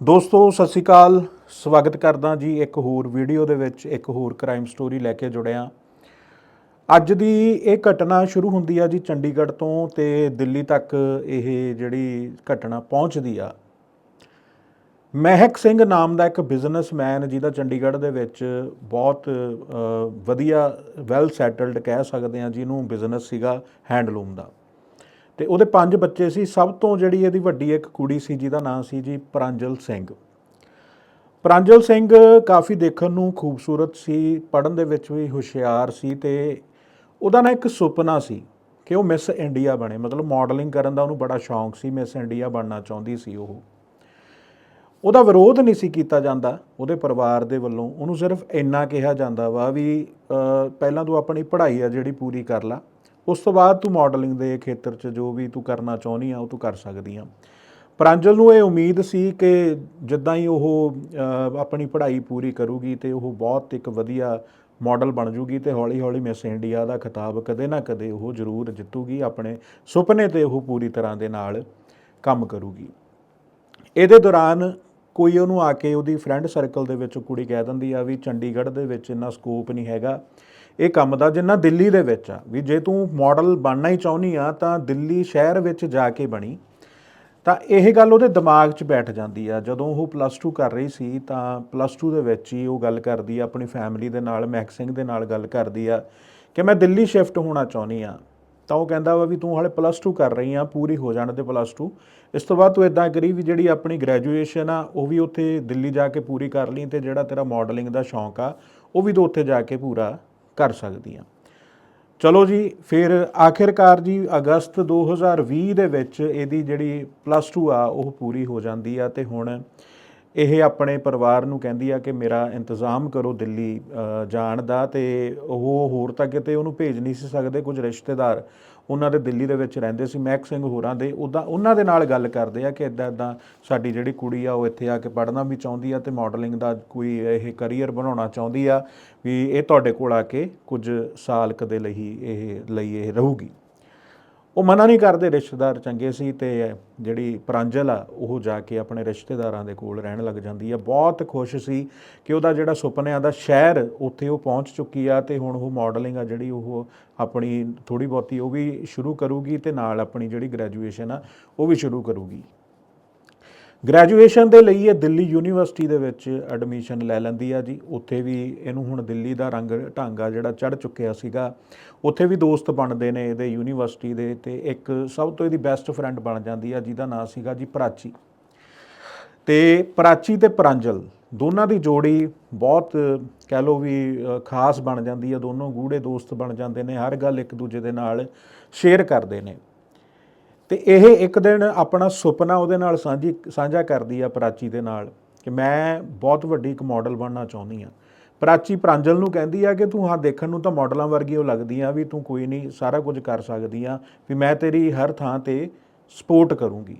ਦੋਸਤੋ, ਸਤਿ ਸ਼੍ਰੀ ਅਕਾਲ। ਸਵਾਗਤ ਕਰਦਾ ਜੀ ਇੱਕ ਹੋਰ ਵੀਡੀਓ ਦੇ ਵਿੱਚ, ਇੱਕ ਹੋਰ ਕ੍ਰਾਈਮ ਸਟੋਰੀ ਲੈ ਕੇ ਜੁੜਿਆ। ਅੱਜ ਦੀ ਇਹ ਘਟਨਾ ਸ਼ੁਰੂ ਹੁੰਦੀ ਆ ਜੀ ਚੰਡੀਗੜ੍ਹ ਤੋਂ ਤੇ ਦਿੱਲੀ ਤੱਕ ਇਹ ਜਿਹੜੀ ਘਟਨਾ ਪਹੁੰਚਦੀ ਆ। ਮਹਿਕ ਸਿੰਘ ਨਾਮ ਦਾ ਇੱਕ ਬਿਜ਼ਨਸਮੈਨ ਜਿਹਦਾ ਚੰਡੀਗੜ੍ਹ ਦੇ ਵਿੱਚ ਬਹੁਤ ਵਧੀਆ ਵੈਲ ਸੈਟਲਡ ਕਹਿ ਸਕਦੇ ਆ ਜਿਹਨੂੰ ਬਿਜ਼ਨਸ ਸੀਗਾ ਹੈਂਡਲੂਮ ਦਾ। ਤੇ ਉਹਦੇ ਪੰਜ ਬੱਚੇ ਸੀ। ਸਭ ਤੋਂ ਜਿਹੜੀ ਇਹਦੀ ਵੱਡੀ ਇੱਕ ਕੁੜੀ ਸੀ, ਜਿਹਦਾ ਨਾਮ ਸੀ ਜੀ ਪ੍ਰਾਂਜਲ ਸਿੰਘ। ਪ੍ਰਾਂਜਲ ਸਿੰਘ ਕਾਫੀ ਦੇਖਣ ਨੂੰ ਖੂਬਸੂਰਤ ਸੀ, ਪੜ੍ਹਨ ਦੇ ਵਿੱਚ ਵੀ ਹੁਸ਼ਿਆਰ ਸੀ ਤੇ ਉਹਦਾ ਨਾ ਇੱਕ ਸੁਪਨਾ ਸੀ ਕਿ ਉਹ ਮਿਸ ਇੰਡੀਆ ਬਣੇ। ਮਤਲਬ ਮਾਡਲਿੰਗ ਕਰਨ ਦਾ ਉਹਨੂੰ ਬੜਾ ਸ਼ੌਂਕ ਸੀ, ਮਿਸ ਇੰਡੀਆ ਬਣਨਾ ਚਾਹੁੰਦੀ ਸੀ ਉਹ। ਉਹਦਾ ਵਿਰੋਧ ਨਹੀਂ ਸੀ ਕੀਤਾ ਜਾਂਦਾ ਉਹਦੇ ਪਰਿਵਾਰ ਦੇ ਵੱਲੋਂ। ਉਹਨੂੰ ਸਿਰਫ ਇੰਨਾ ਕਿਹਾ ਜਾਂਦਾ ਵਾ ਵੀ ਪਹਿਲਾਂ ਤੂੰ ਆਪਣੀ ਪੜ੍ਹਾਈ ਆ ਜਿਹੜੀ ਪੂਰੀ ਕਰ ਲਾ। ਉਸ ਤੋਂ ਬਾਅਦ ਤੂੰ ਮਾਡਲਿੰਗ ਦੇ ਖੇਤਰ 'ਚ ਜੋ ਵੀ ਤੂੰ ਕਰਨਾ ਚਾਹੁੰਦੀ ਆ, ਉਹ ਤੂੰ ਕਰ ਸਕਦੀ ਆ। ਪ੍ਰਾਂਜਲ ਨੂੰ ਇਹ ਉਮੀਦ ਸੀ ਕਿ ਜਿੱਦਾਂ ਹੀ ਉਹ ਆਪਣੀ ਪੜ੍ਹਾਈ ਪੂਰੀ ਕਰੂਗੀ ਤੇ ਉਹ ਬਹੁਤ ਇੱਕ ਵਧੀਆ ਮਾਡਲ ਬਣ ਜੂਗੀ ਤੇ ਹੌਲੀ-ਹੌਲੀ ਮਿਸ ਇੰਡੀਆ ਦਾ ਖਿਤਾਬ ਕਦੇ ਨਾ ਕਦੇ ਉਹ ਜ਼ਰੂਰ ਜਿੱਤੂਗੀ, ਆਪਣੇ ਸੁਪਨੇ ਤੇ ਉਹ ਪੂਰੀ ਤਰ੍ਹਾਂ ਦੇ ਨਾਲ ਕੰਮ ਕਰੂਗੀ। ਇਹਦੇ ਦੌਰਾਨ ਕੋਈ ਉਹਨੂੰ ਆ ਕੇ ਉਹਦੀ ਫਰੈਂਡ ਸਰਕਲ ਦੇ ਵਿੱਚ ਕੁੜੀ ਕਹਿ ਦਿੰਦੀ ਆ ਵੀ ਚੰਡੀਗੜ੍ਹ ਦੇ ਵਿੱਚ ਇੰਨਾ ਸਕੋਪ ਨਹੀਂ ਹੈਗਾ। ਇਹ ਕੰਮ ਦਾ ਜਿੰਨਾ ਦਿੱਲੀ ਦੇ ਵਿੱਚ ਆ, ਵੀ ਜੇ ਤੂੰ ਮਾਡਲ ਬਣਨਾ ਹੀ ਚਾਹੁੰਦੀ ਆ, ਤਾਂ ਦਿੱਲੀ ਸ਼ਹਿਰ ਵਿੱਚ ਜਾ ਕੇ ਬਣੀ। ਤਾਂ ਇਹ ਗੱਲ ਉਹਦੇ ਦਿਮਾਗ 'ਚ ਬੈਠ ਜਾਂਦੀ ਆ। ਜਦੋਂ ਉਹ ਪਲੱਸ 2 ਕਰ ਰਹੀ ਸੀ, ਤਾਂ ਪਲੱਸ 2 ਦੇ ਵਿੱਚ ਹੀ ਉਹ ਗੱਲ ਕਰਦੀ ਆ, ਆਪਣੀ ਫੈਮਿਲੀ ਦੇ ਨਾਲ ਮੈਕ ਸਿੰਘ ਦੇ ਨਾਲ ਗੱਲ ਕਰਦੀ ਆ ਕਿ ਮੈਂ ਦਿੱਲੀ ਸ਼ਿਫਟ ਹੋਣਾ ਚਾਹੁੰਦੀ ਆ। ਤਾਂ ਉਹ ਕਹਿੰਦਾ ਵਾ ਵੀ ਤੂੰ ਹਾਲੇ ਪਲੱਸ 2 ਕਰ ਰਹੀ ਆ, ਪੂਰੀ ਹੋ ਜਾਣ ਤੇ ਪਲੱਸ 2 ਇਸ ਤੋਂ ਬਾਅਦ ਤੂੰ ਇਦਾਂ ਕਰੀ ਵੀ ਜਿਹੜੀ ਆਪਣੀ ਗ੍ਰੈਜੂਏਸ਼ਨ ਆ, ਉਹ ਵੀ ਉੱਥੇ ਦਿੱਲੀ ਜਾ ਕੇ ਪੂਰੀ ਕਰ ਲਈ ਤੇ ਜਿਹੜਾ ਤੇਰਾ ਮਾਡਲਿੰਗ ਦਾ ਸ਼ੌਂਕ ਆ, ਉਹ ਵੀ ਤੂੰ ਉੱਥੇ ਜਾ ਕੇ ਪੂਰਾ ਕਰ ਸਕਦੀ ਆ ਚਲੋ ਜੀ, ਫਿਰ ਆਖਿਰਕਾਰ ਜੀ ਅਗਸਤ 2020 ਦੇ ਵਿੱਚ ਇਹਦੀ ਜਿਹੜੀ ਪਲੱਸ 2 ਆ, ਉਹ ਪੂਰੀ ਹੋ ਜਾਂਦੀ ਆ ਤੇ ਹੁਣ ਇਹ ਆਪਣੇ ਪਰਿਵਾਰ ਨੂੰ ਕਹਿੰਦੀ ਆ ਕਿ ਮੇਰਾ ਇੰਤਜ਼ਾਮ ਕਰੋ ਦਿੱਲੀ ਜਾਣ ਦਾ ਤੇ ਉਹ ਹੋਰ ਤਾਂ ਕਿਤੇ ਉਹਨੂੰ ਭੇਜ ਨਹੀਂ ਸੀ ਸਕਦੇ, ਕੁਝ ਰਿਸ਼ਤੇਦਾਰ ਉਹਨਾਂ ਦੇ ਦਿੱਲੀ ਦੇ ਵਿੱਚ ਰਹਿੰਦੇ ਸੀ, ਮਹਿਕ ਸਿੰਘ ਹੋਰਾਂ ਦੇ ਉਹਦਾ ਉਹਨਾਂ ਦੇ ਨਾਲ ਗੱਲ ਕਰਦੇ ਆ ਕਿ ਇਦਾਂ ਇਦਾਂ ਸਾਡੀ ਜਿਹੜੀ ਕੁੜੀ ਆ ਉਹ ਇੱਥੇ ਆ ਕੇ ਪੜ੍ਹਨਾ ਵੀ ਚਾਹੁੰਦੀ ਆ ਤੇ ਮਾਡਲਿੰਗ ਦਾ ਕੋਈ ਇਹ ਕੈਰੀਅਰ ਬਣਾਉਣਾ ਚਾਹੁੰਦੀ ਆ ਵੀ ਇਹ ਤੁਹਾਡੇ ਕੋਲ ਆ ਕੇ ਕੁਝ ਸਾਲ ਕਦੇ ਲਈ ਇਹ ਲਈ ਇਹ ਰਹੂਗੀ। ਉਹ ਮਨਾ ਨਹੀਂ ਕਰਦੇ ਰਿਸ਼ਤੇਦਾਰ ਚੰਗੇ ਸੀ ਤੇ ਜਿਹੜੀ ਪ੍ਰਾਂਜਲ ਆ, ਉਹ ਜਾ ਕੇ ਆਪਣੇ ਰਿਸ਼ਤੇਦਾਰਾਂ ਦੇ ਕੋਲ ਰਹਿਣ ਲੱਗ ਜਾਂਦੀ ਆ। ਬਹੁਤ ਖੁਸ਼ ਸੀ ਕਿ ਉਹਦਾ ਜਿਹੜਾ ਸੁਪਨਿਆਂ ਦਾ ਸ਼ਹਿਰ ਉੱਥੇ ਉਹ ਪਹੁੰਚ ਚੁੱਕੀ ਆ ਤੇ ਹੁਣ ਉਹ ਮਾਡਲਿੰਗ ਆ ਜਿਹੜੀ ਉਹ ਆਪਣੀ ਥੋੜੀ ਬਹੁਤੀ ਉਹ ਵੀ ਸ਼ੁਰੂ ਕਰੂਗੀ ਤੇ ਨਾਲ ਆਪਣੀ ਜਿਹੜੀ ਗ੍ਰੈਜੂਏਸ਼ਨ ਆ, ਉਹ ਵੀ ਸ਼ੁਰੂ ਕਰੂਗੀ। ਗ੍ਰੈਜੂਏਸ਼ਨ ਦੇ ਲਈ ਇਹ ਦਿੱਲੀ ਯੂਨੀਵਰਸਿਟੀ ਦੇ ਵਿੱਚ ਐਡਮਿਸ਼ਨ ਲੈ ਲੈਂਦੀ ਆ ਜੀ। ਉੱਥੇ ਵੀ ਇਹਨੂੰ ਹੁਣ ਦਿੱਲੀ ਦਾ ਰੰਗ ਢਾਂਗਾ ਜਿਹੜਾ ਚੜ ਚੁੱਕਿਆ ਸੀਗਾ। ਉੱਥੇ ਵੀ ਦੋਸਤ ਬਣਦੇ ਨੇ ਇਹਦੇ ਯੂਨੀਵਰਸਿਟੀ ਦੇ ਤੇ ਇੱਕ ਸਭ ਤੋਂ ਇਹਦੀ ਬੈਸਟ ਫਰੈਂਡ ਬਣ ਜਾਂਦੀ ਆ, ਜਿਹਦਾ ਨਾਮ ਸੀਗਾ ਜੀ ਪ੍ਰਾਚੀ। ਤੇ ਪ੍ਰਾਚੀ ਤੇ ਪ੍ਰਾਂਜਲ ਦੋਨਾਂ ਦੀ ਜੋੜੀ ਬਹੁਤ ਕਹਿ ਲੋ ਵੀ ਖਾਸ ਬਣ ਜਾਂਦੀ ਆ। ਦੋਨੋਂ ਗੂੜੇ ਦੋਸਤ ਬਣ ਜਾਂਦੇ ਨੇ, ਹਰ ਗੱਲ ਇੱਕ ਦੂਜੇ ਦੇ ਨਾਲ ਸ਼ੇਅਰ ਕਰਦੇ ਨੇ। ਤੇ ਇਹ ਇੱਕ ਦਿਨ ਆਪਣਾ ਸੁਪਨਾ ਉਹਦੇ ਨਾਲ ਸਾਂਝੀ ਸਾਂਝਾ ਕਰਦੀ ਆ ਪ੍ਰਾਚੀ ਦੇ ਨਾਲ ਕਿ ਮੈਂ ਬਹੁਤ ਵੱਡੀ ਇੱਕ ਮਾਡਲ ਬਣਨਾ ਚਾਹੁੰਦੀ ਆ ਪ੍ਰਾਚੀ ਪ੍ਰਾਂਜਲ ਨੂੰ ਕਹਿੰਦੀ ਆ ਕਿ ਤੂੰ ਹਾਂ ਦੇਖਣ ਨੂੰ ਤਾਂ ਮਾਡਲਾਂ ਵਰਗੀ ਉਹ ਲੱਗਦੀ ਆ ਵੀ ਤੂੰ ਕੋਈ ਨਹੀਂ, ਸਾਰਾ ਕੁਝ ਕਰ ਸਕਦੀ ਆ ਵੀ ਮੈਂ ਤੇਰੀ ਹਰ ਥਾਂ ਤੇ ਸਪੋਰਟ ਕਰੂੰਗੀ।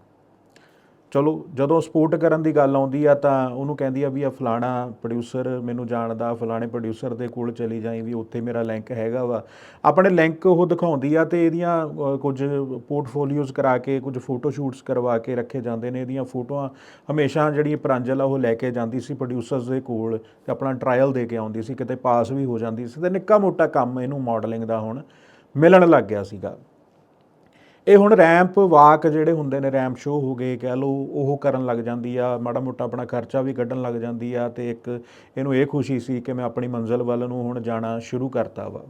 ਚਲੋ, ਜਦੋਂ ਸਪੋਰਟ ਕਰਨ ਦੀ ਗੱਲ ਆਉਂਦੀ ਆ ਤਾਂ ਉਹਨੂੰ ਕਹਿੰਦੀ ਆ ਵੀ ਆ ਫਲਾਣਾ ਪ੍ਰੋਡਿਊਸਰ ਮੈਨੂੰ ਜਾਣਦਾ, ਫਲਾਣੇ ਪ੍ਰੋਡਿਊਸਰ ਦੇ ਕੋਲ ਚਲੀ ਜਾਈ ਵੀ ਉੱਥੇ ਮੇਰਾ ਲਿੰਕ ਹੈਗਾ ਵਾ। ਆਪਣੇ ਲਿੰਕ ਉਹ ਦਿਖਾਉਂਦੀ ਆ ਤੇ ਇਹਦੀਆਂ ਕੁਝ ਪੋਰਟਫੋਲੀਓਜ਼ ਕਰਾ ਕੇ, ਕੁਝ ਫੋਟੋ ਸ਼ੂਟਸ ਕਰਵਾ ਕੇ ਰੱਖੇ ਜਾਂਦੇ ਨੇ। ਇਹਦੀਆਂ ਫੋਟੋਆਂ ਹਮੇਸ਼ਾ ਜਿਹੜੀ ਪ੍ਰਾਂਜਲ ਆ ਉਹ ਲੈ ਕੇ ਜਾਂਦੀ ਸੀ ਪ੍ਰੋਡਿਊਸਰਸ ਦੇ ਕੋਲ ਤੇ ਆਪਣਾ ਟਰਾਇਲ ਦੇ ਕੇ ਆਉਂਦੀ ਸੀ, ਕਿਤੇ ਪਾਸ ਵੀ ਹੋ ਜਾਂਦੀ ਸੀ ਤੇ ਨਿੱਕਾ ਮੋਟਾ ਕੰਮ ਇਹਨੂੰ ਮਾਡਲਿੰਗ ਦਾ ਹੁਣ ਮਿਲਣ ਲੱਗ ਗਿਆ ਸੀਗਾ। ਇਹ ਹੁਣ ਰੈਂਪ ਵਾਕ ਜਿਹੜੇ ਹੁੰਦੇ ਨੇ, ਰੈਂਪ ਸ਼ੋ ਹੋ ਗਏ, ਕਹਿ ਲਓ ਉਹ ਕਰਨ ਲੱਗ ਜਾਂਦੀ ਆ, ਮਾੜਾ ਮੋਟਾ ਆਪਣਾ ਖਰਚਾ ਵੀ ਕੱਢਣ ਲੱਗ ਜਾਂਦੀ ਆ ਤੇ ਇੱਕ ਇਹਨੂੰ ਇਹ ਖੁਸ਼ੀ ਸੀ ਕਿ ਮੈਂ ਆਪਣੀ ਮੰਜ਼ਿਲ ਵੱਲ ਨੂੰ ਹੁਣ ਜਾਣਾ ਸ਼ੁਰੂ ਕਰਤਾ ਵਾ।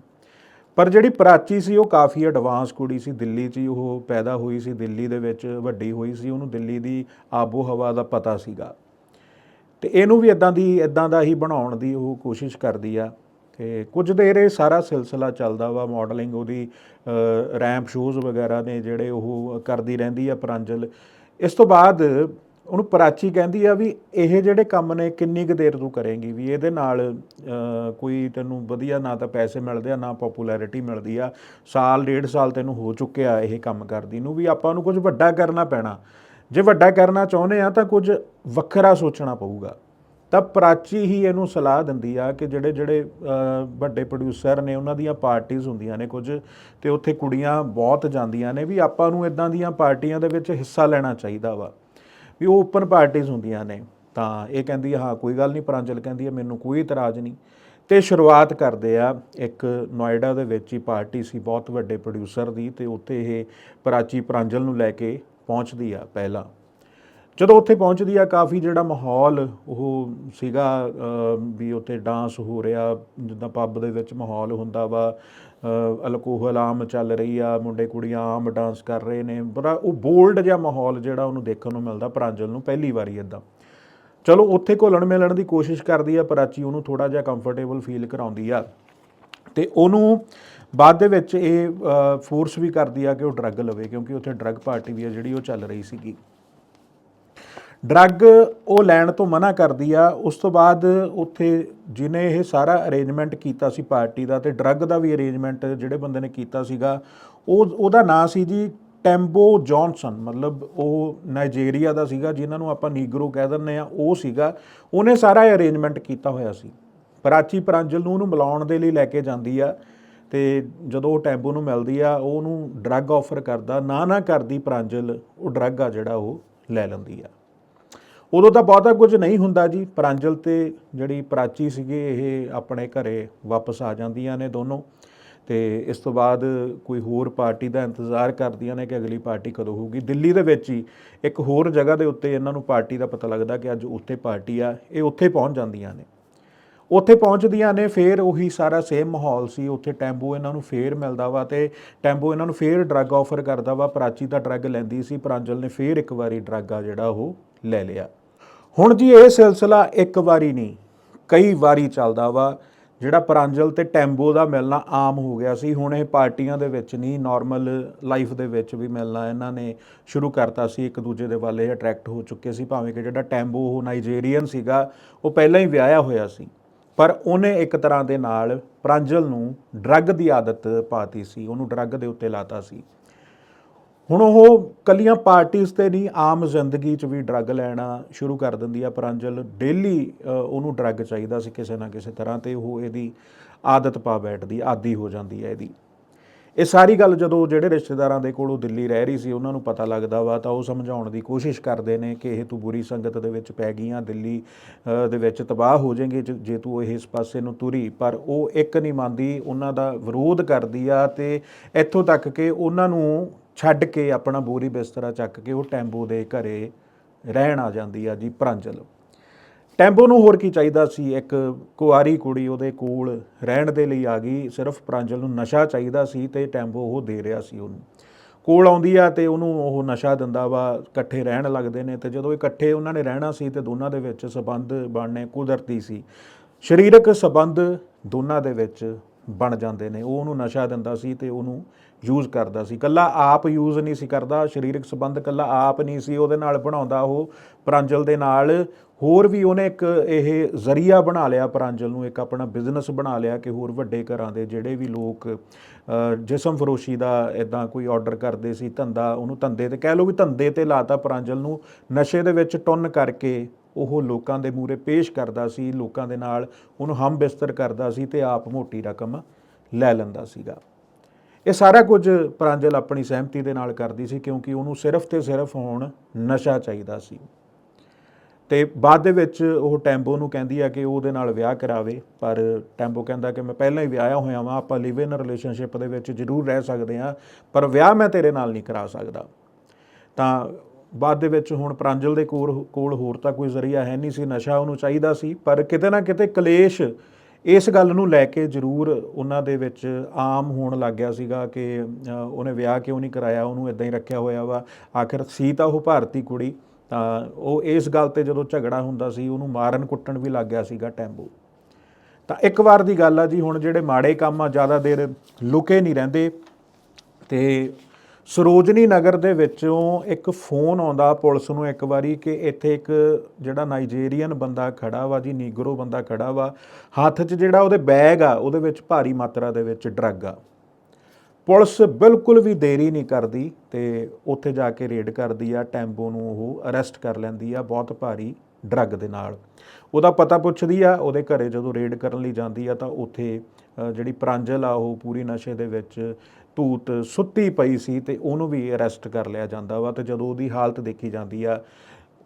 ਪਰ ਜਿਹੜੀ ਪ੍ਰਾਚੀ ਸੀ ਉਹ ਕਾਫੀ ਐਡਵਾਂਸ ਕੁੜੀ ਸੀ, ਦਿੱਲੀ 'ਚ ਉਹ ਪੈਦਾ ਹੋਈ ਸੀ, ਦਿੱਲੀ ਦੇ ਵਿੱਚ ਵੱਡੀ ਹੋਈ ਸੀ, ਉਹਨੂੰ ਦਿੱਲੀ ਦੀ ਆਬੋ ਹਵਾ ਦਾ ਪਤਾ ਸੀਗਾ। ਤੇ ਇਹਨੂੰ ਵੀ ਇਦਾਂ ਦੀ ਇਦਾਂ ਦਾ ਹੀ ਬਣਾਉਣ ਦੀ ਉਹ ਕੋਸ਼ਿਸ਼ ਕਰਦੀ ਆ। ਤੇ ਕੁਝ ਦੇਰ ਇਹ ਸਾਰਾ ਸਿਲਸਿਲਾ ਚੱਲਦਾ ਵਾ ਮਾਡਲਿੰਗ ਉਹਦੀ ਰੈਂਪ ਸ਼ੋਜ਼ ਵਗੈਰਾ ਨੇ ਜਿਹੜੇ ਉਹ ਕਰਦੀ ਰਹਿੰਦੀ ਆ ਪ੍ਰਾਂਜਲ। ਇਸ ਤੋਂ ਬਾਅਦ ਉਹਨੂੰ ਪ੍ਰਾਚੀ ਕਹਿੰਦੀ ਆ ਵੀ ਇਹ ਜਿਹੜੇ ਕੰਮ ਨੇ ਕਿੰਨੀ ਕੁ ਦੇਰ ਤੂੰ ਕਰੇਂਗੀ? ਵੀ ਇਹਦੇ ਨਾਲ ਕੋਈ ਤੈਨੂੰ ਵਧੀਆ ਨਾ ਤਾਂ ਪੈਸੇ ਮਿਲਦੇ ਆ, ਨਾ ਪਪੂਲੈਰਿਟੀ ਮਿਲਦੀ ਆ। ਸਾਲ, ਡੇਢ ਸਾਲ ਤੈਨੂੰ ਹੋ ਚੁੱਕਿਆ ਇਹ ਕੰਮ ਕਰਦੀ ਨੂੰ ਵੀ ਆਪਾਂ ਨੂੰ ਕੁਝ ਵੱਡਾ ਕਰਨਾ ਪੈਣਾ। ਜੇ ਵੱਡਾ ਕਰਨਾ ਚਾਹੁੰਦੇ ਆ ਤਾਂ ਕੁਝ ਵੱਖਰਾ ਸੋਚਣਾ ਪਊਗਾ। ਤਾਂ ਪ੍ਰਾਚੀ ਹੀ ਇਹਨੂੰ ਸਲਾਹ ਦਿੰਦੀ ਆ ਕਿ ਜਿਹੜੇ ਜਿਹੜੇ ਵੱਡੇ ਪ੍ਰੋਡਿਊਸਰ ਨੇ ਉਹਨਾਂ ਦੀਆਂ ਪਾਰਟੀਆਂ ਹੁੰਦੀਆਂ ਨੇ ਕੁਝ ਤੇ ਉੱਥੇ ਕੁੜੀਆਂ ਬਹੁਤ ਜਾਂਦੀਆਂ ਨੇ ਵੀ ਆਪਾਂ ਨੂੰ ਇਦਾਂ ਦੀਆਂ ਪਾਰਟੀਆਂ ਦੇ ਵਿੱਚ ਹਿੱਸਾ ਲੈਣਾ ਚਾਹੀਦਾ ਵਾ, ਵੀ ਉਹ ਓਪਨ ਪਾਰਟੀਆਂ ਹੁੰਦੀਆਂ ਨੇ। ਤਾਂ ਇਹ ਕਹਿੰਦੀ ਹਾਂ, ਕੋਈ ਗੱਲ ਨਹੀਂ, ਪ੍ਰਾਂਜਲ ਕਹਿੰਦੀ ਆ, ਮੈਨੂੰ ਕੋਈ ਇਤਰਾਜ਼ ਨਹੀਂ। ਤੇ ਸ਼ੁਰੂਆਤ ਕਰਦੇ ਆ ਇੱਕ ਨੋਇਡਾ ਦੇ ਵਿੱਚ ਹੀ ਪਾਰਟੀ ਸੀ, ਬਹੁਤ ਵੱਡੇ ਪ੍ਰੋਡਿਊਸਰ ਦੀ ਤੇ ਉੱਥੇ ਇਹ ਪ੍ਰਾਚੀ ਪ੍ਰਾਂਜਲ ਨੂੰ ਲੈ ਕੇ ਪਹੁੰਚਦੀ ਆ ਪਹਿਲਾਂ। ਜਦੋਂ ਉੱਥੇ ਪਹੁੰਚਦੀ ਆ, ਕਾਫੀ ਜਿਹੜਾ ਮਾਹੌਲ ਉਹ ਸੀਗਾ ਵੀ ਉੱਥੇ ਡਾਂਸ ਹੋ ਰਿਹਾ, ਜਿੱਦਾਂ ਪੱਬ ਦੇ ਵਿੱਚ ਮਾਹੌਲ ਹੁੰਦਾ ਵਾ ਅਲਕੋਹਲ ਆਮ ਚੱਲ ਰਹੀ ਆ, ਮੁੰਡੇ ਕੁੜੀਆਂ ਆਮ ਡਾਂਸ ਕਰ ਰਹੇ ਨੇ, ਬੜਾ ਉਹ ਬੋਲਡ ਜਿਹਾ ਮਾਹੌਲ ਜਿਹੜਾ ਉਹਨੂੰ ਦੇਖਣ ਨੂੰ ਮਿਲਦਾ, ਪ੍ਰਾਂਜਲ ਨੂੰ ਪਹਿਲੀ ਵਾਰੀ ਇਦਾਂ ਚਲੋ ਉੱਥੇ ਘੁਲਣ ਮਿਲਣ ਦੀ ਕੋਸ਼ਿਸ਼ ਕਰਦੀ ਆ ਪ੍ਰਾਚੀ ਉਹਨੂੰ ਥੋੜਾ ਜਿਹਾ ਕੰਫਰਟੇਬਲ ਫੀਲ ਕਰਾਉਂਦੀ ਆ। ਤੇ ਉਹਨੂੰ ਬਾਅਦ ਦੇ ਵਿੱਚ ਇਹ ਫੋਰਸ ਵੀ ਕਰਦੀ ਆ ਕਿ ਉਹ ਡਰੱਗ ਲਵੇ, ਕਿਉਂਕਿ ਉੱਥੇ ਡਰੱਗ ਪਾਰਟੀ ਵੀ ਆ ਜਿਹੜੀ ਉਹ ਚੱਲ ਰਹੀ ਸੀਗੀ। ਡਰੱਗ ਉਹ ਲੈਣ ਤੋਂ ਮਨਾ ਕਰਦੀ ਆ, ਉਸ ਤੋਂ ਬਾਅਦ ਉੱਥੇ ਜਿਹਨੇ ਇਹ ਸਾਰਾ ਅਰੇਂਜਮੈਂਟ ਕੀਤਾ ਸੀ ਪਾਰਟੀ ਦਾ ਤੇ ਡਰੱਗ ਦਾ ਵੀ ਅਰੇਂਜਮੈਂਟ ਜਿਹੜੇ ਬੰਦੇ ਨੇ ਕੀਤਾ ਸੀਗਾ, ਉਹ ਉਹਦਾ ਨਾਂ ਸੀ ਜੀ ਟੈਂਬੋ ਜੌਨਸਨ, ਮਤਲਬ ਉਹ ਨਾਈਜੀਰੀਆ ਦਾ ਸੀਗਾ, ਜਿਨ੍ਹਾਂ ਨੂੰ ਆਪਾਂ ਨੀਗਰੋ ਕਹਿ ਦਿੰਦੇ ਆ, ਉਹ ਸੀਗਾ। ਉਹਨੇ ਸਾਰਾ ਅਰੇਂਜਮੈਂਟ ਕੀਤਾ ਹੋਇਆ ਸੀ। ਪ੍ਰਾਚੀ ਪ੍ਰਾਂਜਲ ਨੂੰ ਉਹਨੂੰ ਮਿਲਾਉਣ ਦੇ ਲਈ ਲੈ ਕੇ ਜਾਂਦੀ ਆ ਤੇ ਜਦੋਂ ਉਹ ਟੈਂਬੋ ਨੂੰ ਮਿਲਦੀ ਆ, ਉਹ ਉਹਨੂੰ ਡਰੱਗ ਆਫਰ ਕਰਦਾ, ਨਾ ਨਾ ਕਰਦੀ ਪ੍ਰਾਂਜਲ, ਉਹ ਡਰੱਗ ਆ ਜਿਹੜਾ ਉਹ ਲੈ ਲੈਂਦੀ ਆ। ਉਦੋਂ ਤਾਂ ਬਹੁਤਾ ਕੁਝ ਨਹੀਂ ਹੁੰਦਾ ਜੀ। ਪ੍ਰਾਂਜਲ ਤੇ ਜਿਹੜੀ ਪ੍ਰਾਚੀ ਸੀਗੇ, ਇਹ ਆਪਣੇ ਘਰੇ ਵਾਪਸ ਆ ਜਾਂਦੀਆਂ ਨੇ ਦੋਨੋਂ। ਤੇ ਇਸ ਤੋਂ ਬਾਅਦ ਕੋਈ ਹੋਰ ਪਾਰਟੀ ਦਾ ਇੰਤਜ਼ਾਰ ਕਰਦੀਆਂ ਨੇ ਕਿ ਅਗਲੀ ਪਾਰਟੀ ਕਦੋਂ ਹੋਊਗੀ। ਦਿੱਲੀ ਦੇ ਵਿੱਚ ਹੀ ਇੱਕ ਹੋਰ ਜਗ੍ਹਾ ਦੇ ਉੱਤੇ ਇਹਨਾਂ ਨੂੰ ਪਾਰਟੀ ਦਾ ਪਤਾ ਲੱਗਦਾ ਕਿ ਅੱਜ ਉੱਥੇ ਪਾਰਟੀ ਆ, ਇਹ ਉੱਥੇ ਪਹੁੰਚ ਜਾਂਦੀਆਂ ਨੇ। ਉੱਥੇ ਪਹੁੰਚਦੀਆਂ ਨੇ, ਫੇਰ ਉਹੀ ਸਾਰਾ ਸੇਮ ਮਾਹੌਲ ਸੀ। ਉੱਥੇ ਟੈਂਬੂ ਇਹਨਾਂ ਨੂੰ ਫੇਰ ਮਿਲਦਾ ਵਾ ਤੇ ਟੈਂਬੂ ਇਹਨਾਂ ਨੂੰ ਫੇਰ ਡਰੱਗ ਆਫਰ ਕਰਦਾ ਵਾ। ਪ੍ਰਾਚੀ ਦਾ ਡਰੱਗ ਲੈਂਦੀ ਸੀ, ਪ੍ਰਾਂਜਲ ਨੇ ਫੇਰ ਇੱਕ ਵਾਰੀ ਡਰੱਗ ਆ ਜਿਹੜਾ ਉਹ ਲੈ ਲਿਆ। ਹੁਣ ਜੀ ਇਹ ਸਿਲਸਿਲਾ ਇੱਕ ਵਾਰੀ ਨਹੀਂ, ਕਈ ਵਾਰੀ ਚੱਲਦਾ ਵਾ। ਜਿਹੜਾ ਪ੍ਰਾਂਜਲ ਤੇ ਟੈਂਬੋ ਦਾ ਮਿਲਣਾ ਆਮ ਹੋ ਗਿਆ ਸੀ, ਹੁਣ ਇਹ ਪਾਰਟੀਆਂ ਦੇ ਵਿੱਚ ਨਹੀਂ ਨਾਰਮਲ ਲਾਈਫ ਦੇ ਵਿੱਚ ਵੀ ਮਿਲਣਾ ਇਹਨਾਂ ਨੇ ਸ਼ੁਰੂ ਕਰਤਾ ਸੀ। ਇੱਕ ਦੂਜੇ ਦੇ ਵੱਲ ਇਹ ਅਟਰੈਕਟ ਹੋ ਚੁੱਕੇ ਸੀ, ਭਾਵੇਂ ਕਿ ਜਿਹੜਾ ਟੈਂਬੋ ਉਹ ਨਾਈਜੀਰੀਅਨ ਸੀਗਾ, ਉਹ ਪਹਿਲਾਂ ਹੀ ਵਿਆਹਿਆ ਹੋਇਆ ਸੀ। ਪਰ ਉਹਨੇ ਇੱਕ ਤਰ੍ਹਾਂ ਦੇ ਨਾਲ ਪ੍ਰਾਂਜਲ ਨੂੰ ਡਰੱਗ ਦੀ ਆਦਤ ਪਾਤੀ ਸੀ, ਉਹਨੂੰ ਡਰੱਗ ਦੇ ਉੱਤੇ ਲਾਤਾ ਸੀ। ਹੁਣ ਉਹ ਕੱਲੀਆਂ ਪਾਰਟੀਆਂ ਤੇ ਨਹੀਂ, ਆਮ ਜ਼ਿੰਦਗੀ 'ਚ ਵੀ ਡਰੱਗ ਲੈਣਾ ਸ਼ੁਰੂ ਕਰ ਦਿੰਦੀ ਆ ਪ੍ਰਾਂਜਲ ਡੇਲੀ ਉਹਨੂੰ ਡਰੱਗ ਚਾਹੀਦਾ ਸੀ ਕਿਸੇ ਨਾ ਕਿਸੇ ਤਰ੍ਹਾਂ ਤੇ ਉਹ ਇਹਦੀ ਆਦਤ ਪਾ ਬੈਠਦੀ, ਆਦੀ ਹੋ ਜਾਂਦੀ ਹੈ ਇਹਦੀ। ਇਹ ਸਾਰੀ ਗੱਲ ਜਦੋਂ ਜਿਹੜੇ ਰਿਸ਼ਤੇਦਾਰਾਂ ਦੇ ਕੋਲ ਉਹ ਦਿੱਲੀ ਰਹਿ ਰਹੀ ਸੀ, ਉਹਨਾਂ ਨੂੰ ਪਤਾ ਲੱਗਦਾ ਵਾ, ਤਾਂ ਉਹ ਸਮਝਾਉਣ ਦੀ ਕੋਸ਼ਿਸ਼ ਕਰਦੇ ਨੇ ਕਿ ਇਹ ਤੂੰ ਬੁਰੀ ਸੰਗਤ ਦੇ ਵਿੱਚ ਪੈ ਗਈਆਂ, ਦਿੱਲੀ ਦੇ ਵਿੱਚ ਤਬਾਹ ਹੋ ਜਾਏਂਗੇ ਜੇ- ਜੇ ਤੂੰ ਇਸ ਪਾਸੇ ਨੂੰ ਤੁਰੀ। ਪਰ ਉਹ ਇੱਕ ਨਹੀਂ ਮੰਨਦੀ, ਉਹਨਾਂ ਦਾ ਵਿਰੋਧ ਕਰਦੀ ਆ ਤੇ ਇੱਥੋਂ ਤੱਕ ਕਿ ਉਹਨਾਂ ਨੂੰ ਛੱਡ ਕੇ ਆਪਣਾ ਬੋਰੀ ਬਿਸਤਰਾ ਚੱਕ ਕੇ ਉਹ ਟੈਂਬੂ ਦੇ ਘਰੇ ਰਹਿਣ ਆ ਜਾਂਦੀ ਆ ਜੀ ਪ੍ਰਾਂਜਲ। ਟੈਂਬੂ ਨੂੰ ਹੋਰ ਕੀ ਚਾਹੀਦਾ ਸੀ? ਇੱਕ ਕੁਆਰੀ ਕੁੜੀ ਉਹਦੇ ਕੋਲ ਰਹਿਣ ਦੇ ਲਈ ਆ ਗਈ। ਸਿਰਫ ਪ੍ਰਾਂਜਲ ਨੂੰ ਨਸ਼ਾ ਚਾਹੀਦਾ ਸੀ ਤੇ ਟੈਂਬੂ ਉਹ ਦੇ ਰਿਹਾ ਸੀ ਉਹਨੂੰ। ਕੋਲ ਆਉਂਦੀ ਆ ਤੇ ਉਹਨੂੰ ਉਹ ਨਸ਼ਾ ਦਿੰਦਾ ਵਾ, ਇਕੱਠੇ ਰਹਿਣ ਲੱਗਦੇ ਨੇ ਤੇ ਜਦੋਂ ਇਕੱਠੇ ਉਹਨਾਂ ਨੇ ਰਹਿਣਾ ਸੀ ਤੇ ਦੋਨਾਂ ਦੇ ਵਿੱਚ ਸਬੰਧ ਬਣਨੇ ਕੁਦਰਤੀ ਸੀ। ਸਰੀਰਕ ਸਬੰਧ ਦੋਨਾਂ ਦੇ ਵਿੱਚ ਬਣ ਜਾਂਦੇ ਨੇ। ਉਹ ਉਹਨੂੰ ਨਸ਼ਾ ਦਿੰਦਾ ਸੀ ਤੇ ਉਹਨੂੰ ਯੂਜ਼ ਕਰਦਾ ਸੀ। ਕੱਲਾ ਆਪ ਯੂਜ਼ ਨਹੀਂ ਸੀ ਕਰਦਾ, ਸਰੀਰਕ ਸੰਬੰਧ ਕੱਲਾ ਆਪ ਨਹੀਂ ਸੀ, ਉਹਦੇ ਨਾਲ ਬਣਾਉਂਦਾ ਉਹ ਪ੍ਰਾਂਜਲ ਦੇ ਨਾਲ। ਹੋਰ ਵੀ ਉਹਨੇ ਇੱਕ ਇਹ ਜ਼ਰੀਆ ਬਣਾ ਲਿਆ ਪ੍ਰਾਂਜਲ ਨੂੰ, ਇੱਕ ਆਪਣਾ ਬਿਜ਼ਨਸ ਬਣਾ ਲਿਆ ਕਿ ਹੋਰ ਵੱਡੇ ਘਰਾਂ ਦੇ ਜਿਹੜੇ ਵੀ ਲੋਕ ਜਿਸਮ ਫਰੋਸ਼ੀ ਦਾ ਇਦਾਂ ਕੋਈ ਆਰਡਰ ਕਰਦੇ ਸੀ, ਧੰਦਾ ਉਹਨੂੰ ਧੰਦੇ ਤੇ ਕਹਿ ਲਓ ਵੀ ਧੰਦੇ ਤੇ ਲਾਤਾ ਪ੍ਰਾਂਜਲ ਨੂੰ, ਨਸ਼ੇ ਦੇ ਵਿੱਚ ਟੁੰਨ ਕਰਕੇ ਉਹ ਲੋਕਾਂ ਦੇ ਮੂਰੇ ਪੇਸ਼ ਕਰਦਾ ਸੀ, ਲੋਕਾਂ ਦੇ ਨਾਲ ਉਹਨੂੰ ਹਮ ਬਿਸਤਰ ਕਰਦਾ ਸੀ ਤੇ ਆਪ ਮੋਟੀ ਰਕਮ ਲੈ ਲੈਂਦਾ ਸੀਗਾ। ਇਹ ਸਾਰਾ ਕੁਝ ਪ੍ਰਾਂਜਲ ਆਪਣੀ ਸਹਿਮਤੀ ਦੇ ਨਾਲ ਕਰਦੀ ਸੀ ਕਿਉਂਕਿ ਉਹਨੂੰ ਸਿਰਫ ਤੇ ਸਿਰਫ ਹੁਣ ਨਸ਼ਾ ਚਾਹੀਦਾ ਸੀ। ਤੇ ਬਾਅਦ ਦੇ ਵਿੱਚ ਉਹ ਟੈਂਬੋ ਨੂੰ ਕਹਿੰਦੀ ਆ ਕਿ ਉਹਦੇ ਨਾਲ ਵਿਆਹ ਕਰਾਵੇ, ਪਰ ਟੈਂਬੋ ਕਹਿੰਦਾ ਕਿ ਮੈਂ ਪਹਿਲਾਂ ਹੀ ਵਿਆਹਿਆ ਹੋਇਆ ਵਾਂ, ਆਪਾਂ ਲਿਵ ਇਨ ਰਿਲੇਸ਼ਨਸ਼ਿਪ ਦੇ ਵਿੱਚ ਜ਼ਰੂਰ ਰਹਿ ਸਕਦੇ ਹਾਂ, ਪਰ ਵਿਆਹ ਮੈਂ ਤੇਰੇ ਨਾਲ ਨਹੀਂ ਕਰਾ ਸਕਦਾ। ਤਾਂ ਬਾਅਦ ਦੇ ਵਿੱਚ ਹੁਣ ਪ੍ਰਾਂਜਲ ਦੇ ਕੋਲ ਕੋਲ ਹੋਰ ਤਾਂ ਕੋਈ ਜ਼ਰੀਆ ਹੈ ਨਹੀਂ ਸੀ, ਨਸ਼ਾ ਉਹਨੂੰ ਚਾਹੀਦਾ ਸੀ, ਪਰ ਕਿਤੇ ਨਾ ਕਿਤੇ ਕਲੇਸ਼ ਇਸ ਗੱਲ ਨੂੰ ਲੈ ਕੇ ਜ਼ਰੂਰ ਉਹਨਾਂ ਦੇ ਵਿੱਚ ਆਮ ਹੋਣ ਲੱਗ ਗਿਆ ਸੀਗਾ ਕਿ ਉਹਨੇ ਵਿਆਹ ਕਿਉਂ ਨਹੀਂ ਕਰਾਇਆ, ਉਹਨੂੰ ਇਦਾਂ ਹੀ ਰੱਖਿਆ ਹੋਇਆ ਵਾ। ਆਖਿਰ ਸੀ ਤਾਂ ਉਹ ਭਾਰਤੀ ਕੁੜੀ, ਤਾਂ ਉਹ ਇਸ ਗੱਲ ਤੇ ਜਦੋਂ ਝਗੜਾ ਹੁੰਦਾ ਸੀ, ਉਹਨੂੰ ਮਾਰਨ ਕੁੱਟਣ ਵੀ ਲੱਗ ਗਿਆ ਸੀਗਾ ਟੈਂਬੂ। ਤਾਂ ਇੱਕ ਵਾਰ ਦੀ ਗੱਲ ਆ ਜੀ, ਹੁਣ ਜਿਹੜੇ ਮਾੜੇ ਕੰਮ ਆ, ਜ਼ਿਆਦਾ ਦੇਰ ਲੁਕੇ ਨਹੀਂ ਰਹਿੰਦੇ ਤੇ ਸਰੋਜਨੀ ਨਗਰ ਦੇ ਵਿੱਚੋਂ ਇੱਕ ਫੋਨ ਆਉਂਦਾ ਪੁਲਿਸ ਨੂੰ ਇੱਕ ਵਾਰੀ ਕਿ ਇੱਥੇ ਇੱਕ ਜਿਹੜਾ ਨਾਈਜੀਰੀਅਨ ਬੰਦਾ ਖੜਾ ਵਾ ਜੀ, ਨੀਗਰੋ ਬੰਦਾ ਖੜਾ ਵਾ, ਹੱਥ 'ਚ ਜਿਹੜਾ ਉਹਦੇ ਬੈਗ ਆ, ਉਹਦੇ ਵਿੱਚ ਭਾਰੀ ਮਾਤਰਾ ਦੇ ਵਿੱਚ ਡਰੱਗ ਆ। ਪੁਲਿਸ ਬਿਲਕੁਲ ਵੀ ਦੇਰੀ ਨਹੀਂ ਕਰਦੀ ਤੇ ਉੱਥੇ ਜਾ ਕੇ ਰੇਡ ਕਰਦੀ ਆ ਟੈਂਬੋ ਨੂੰ ਉਹ ਅਰੈਸਟ ਕਰ ਲੈਂਦੀ ਆ, ਬਹੁਤ ਭਾਰੀ ਡਰੱਗ ਦੇ ਨਾਲ। ਉਹਦਾ ਪਤਾ ਪੁੱਛਦੀ ਆ, ਉਹਦੇ ਘਰੇ ਜਦੋਂ ਰੇਡ ਕਰਨ ਲਈ ਜਾਂਦੀ ਆ ਤਾਂ ਉੱਥੇ ਜਿਹੜੀ ਪ੍ਰਾਂਜਲ ਆ, ਉਹ ਪੂਰੀ ਨਸ਼ੇ ਦੇ ਵਿੱਚ ਧੂਤ ਸੁੱਤੀ ਪਈ ਸੀ ਤੇ ਉਹਨੂੰ ਵੀ ਅਰੈਸਟ ਕਰ ਲਿਆ ਜਾਂਦਾ ਵਾ ਤੇ ਜਦੋਂ ਉਹਦੀ ਹਾਲਤ ਦੇਖੀ ਜਾਂਦੀ ਆ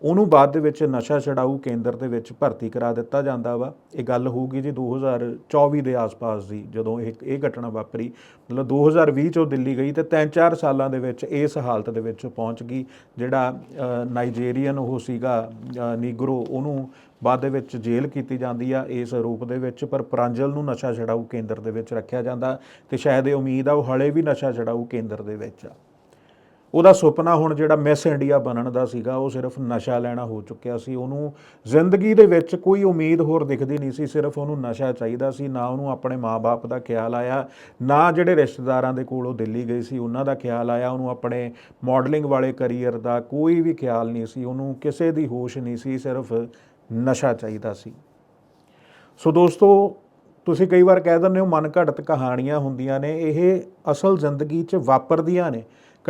ਉਹਨੂੰ ਬਾਅਦ ਦੇ ਵਿੱਚ ਨਸ਼ਾ ਛਡਾਊ ਕੇਂਦਰ ਦੇ ਵਿੱਚ ਭਰਤੀ ਕਰਾ ਦਿੱਤਾ ਜਾਂਦਾ ਵਾ। ਇਹ ਗੱਲ ਹੋਊਗੀ ਜੀ 2024 ਦੇ ਆਸ-ਪਾਸ ਦੀ ਜਦੋਂ ਇਹ ਇਹ ਘਟਨਾ ਵਾਪਰੀ। ਮਤਲਬ 2020 ਚੋਂ ਦਿੱਲੀ ਗਈ ਤੇ 3-4 ਸਾਲਾਂ ਦੇ ਵਿੱਚ ਇਸ ਹਾਲਤ ਦੇ ਵਿੱਚ ਪਹੁੰਚ ਗਈ ਜਿਹੜਾ ਅ, ਨਾਈਜੀਰੀਅਨ ਉਹ ਸੀਗਾ ਨੀਗਰੋ ਉਹਨੂੰ ਬਾਅਦ ਦੇ ਵਿੱਚ ਜੇਲ੍ਹ ਕੀਤੀ ਜਾਂਦੀ ਆ। ਇਸ ਰੂਪ ਦੇ ਵਿੱਚ ਪਰ ਪ੍ਰਾਂਜਲ ਨੂੰ ਨਸ਼ਾ ਛਡਾਊ ਕੇਂਦਰ ਦੇ ਵਿੱਚ ਰੱਖਿਆ ਜਾਂਦਾ ਤੇ ਸ਼ਾਇਦ ਇਹ ਉਮੀਦ ਆ ਉਹ ਹਲੇ ਵੀ ਨਸ਼ਾ ਛਡਾਊ ਕੇਂਦਰ ਦੇ ਵਿੱਚ ਆ। ਉਹਦਾ ਸੁਪਨਾ ਹੁਣ ਜਿਹੜਾ ਮਿਸ ਇੰਡੀਆ ਬਣਨ ਦਾ ਸੀਗਾ, ਉਹ ਸਿਰਫ ਨਸ਼ਾ ਲੈਣਾ ਹੋ ਚੁੱਕਿਆ ਸੀ। ਉਹਨੂੰ ਜ਼ਿੰਦਗੀ ਦੇ ਵਿੱਚ ਕੋਈ ਉਮੀਦ ਹੋਰ ਦਿਖਦੀ ਨਹੀਂ ਸੀ, ਸਿਰਫ ਉਹਨੂੰ ਨਸ਼ਾ ਚਾਹੀਦਾ ਸੀ। ਨਾ ਉਹਨੂੰ ਆਪਣੇ ਮਾਪੇ ਦਾ ਖਿਆਲ ਆਇਆ, ਨਾ ਜਿਹੜੇ ਰਿਸ਼ਤੇਦਾਰਾਂ ਦੇ ਕੋਲ ਉਹ ਦਿੱਲੀ ਗਈ ਸੀ, ਉਹਨਾਂ ਦਾ ਖਿਆਲ ਆਇਆ। ਉਹਨੂੰ ਆਪਣੇ ਮਾਡਲਿੰਗ ਵਾਲੇ ਕੈਰੀਅਰ ਦਾ ਕੋਈ ਵੀ ਖਿਆਲ ਨਹੀਂ ਸੀ। ਉਹਨੂੰ ਕਿਸੇ ਦੀ ਹੋਸ਼ ਨਹੀਂ ਸੀ, ਸਿਰਫ ਨਸ਼ਾ ਚਾਹੀਦਾ ਸੀ। ਸੋ ਦੋਸਤੋ, ਤੁਸੀਂ ਕਈ ਵਾਰ ਕਹਿ ਦਿੰਦੇ ਹੋ, ਮਨ ਘੜਤ ਕਹਾਣੀਆਂ ਹੁੰਦੀਆਂ ਨੇ, ਇਹ ਅਸਲ ਜ਼ਿੰਦਗੀ 'ਚ ਵਾਪਰਦੀਆਂ ਨੇ।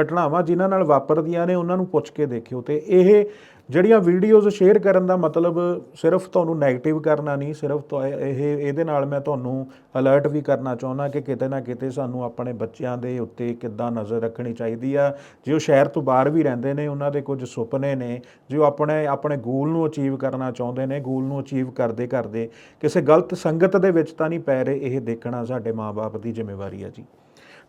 ਘਟਨਾਵਾਂ ਜਿਨ੍ਹਾਂ ਨਾਲ ਵਾਪਰਦੀਆਂ ਨੇ, ਉਹਨਾਂ ਨੂੰ ਪੁੱਛ ਕੇ ਦੇਖਿਓ। ਤੇ ਇਹ ਜਿਹੜੀਆਂ ਵੀਡੀਓਜ਼ ਸ਼ੇਅਰ ਕਰਨ ਦਾ ਮਤਲਬ ਸਿਰਫ ਤੁਹਾਨੂੰ 네ਗੇਟਿਵ ਕਰਨਾ ਨਹੀਂ, ਸਿਰਫ ਤੁਹਾ- ਇਹ, ਇਹਦੇ ਨਾਲ ਮੈਂ ਤੁਹਾਨੂੰ ਅਲਰਟ ਵੀ ਕਰਨਾ ਚਾਹੁੰਦਾ ਕਿ ਕਿਤੇ ਨਾ ਕਿਤੇ ਸਾਨੂੰ ਆਪਣੇ ਬੱਚਿਆਂ ਦੇ ਉੱਤੇ ਕਿੱਦਾਂ ਨਜ਼ਰ ਰੱਖਣੀ ਚਾਹੀਦੀ ਆ। ਜੇ ਉਹ ਸ਼ਹਿਰ ਤੋਂ ਬਾਹਰ ਵੀ ਰਹਿੰਦੇ ਨੇ, ਉਹਨਾਂ ਦੇ ਕੁਝ ਸੁਪਨੇ ਨੇ, ਜੇ ਉਹ ਆਪਣੇ ਆਪਣੇ ਗੋਲ ਨੂੰ ਅਚੀਵ ਕਰਨਾ ਚਾਹੁੰਦੇ ਨੇ ਗੋਲ ਨੂੰ ਅਚੀਵ ਕਰਦੇ ਕਰਦੇ, ਕਿਸੇ ਗਲਤ ਸੰਗਤ ਦੇ ਵਿੱਚ ਤਾਂ ਨਹੀਂ ਪੈ ਰਹੇ, ਇਹ ਦੇਖਣਾ ਸਾਡੇ ਮਾਪੇ ਦੀ ਜ਼ਿੰਮੇਵਾਰੀ ਹੈ ਜੀ।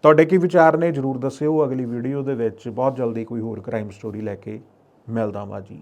ਤੁਹਾਡੇ ਕੀ ਵਿਚਾਰ ਨੇ? ਜਰੂਰ ਦੱਸਿਓ। ਅਗਲੀ ਵੀਡੀਓ ਦੇ ਵਿੱਚ ਬਹੁਤ ਜਲਦੀ ਕੋਈ ਹੋਰ ਕ੍ਰਾਈਮ ਸਟੋਰੀ ਲੈ ਕੇ ਮਿਲਦਾ ਹਾਂ ਜੀ।